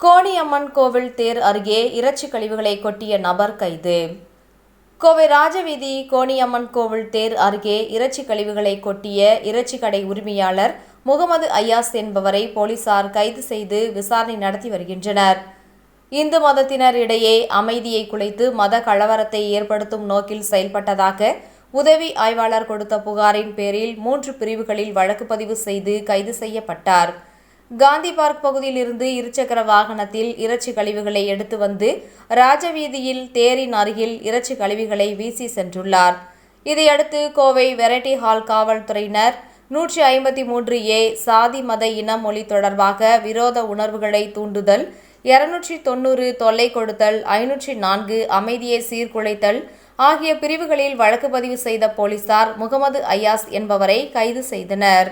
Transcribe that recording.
கோணியம்மன் கோவில் தேர் அருகே இறைச்சி கழிவுகளை கொட்டிய நபர் கைது. கோவை ராஜவீதி கோணியம்மன் கோவில் தேர் அருகே இறைச்சி கழிவுகளை கொட்டிய இறைச்சி கடை உரிமையாளர் முகமது ஐயாஸ் என்பவரை போலீசார் கைது செய்து விசாரணை நடத்தி வருகின்றனர். இந்து மதத்தினர் இடையே அமைதியை குலைத்து மத கலவரத்தை ஏற்படுத்தும் நோக்கில் செயல்பட்டதாக உதவி ஆய்வாளர் கொடுத்த புகாரின் பேரில் மூன்று பிரிவுகளில் வழக்கு பதிவு செய்து கைது செய்யப்பட்டார். காந்தி பார்க் பகுதியில் இருந்து இருசக்கர வாகனத்தில் இறைச்சி கழிவுகளை எடுத்து வந்து ராஜவீதியில் தேரின் அருகில் இறைச்சி கழிவுகளை வீசி சென்றுள்ளார். இதையடுத்து கோவை வெரைட்டி ஹால் காவல்துறையினர் நூற்றி ஐம்பத்தி மூன்று ஏ சாதி மத இன மொழி தொடர்பாக விரோத உணர்வுகளை தூண்டுதல் இருநூற்றி தொண்ணூறு தொல்லை கொடுத்தல் ஐநூற்றி நான்கு அமைதியை சீர்குலைத்தல் ஆகிய பிரிவுகளில் வழக்கு பதிவு செய்த போலீசார் முகமது ஐயாஸ் என்பவரை கைது செய்தனர்.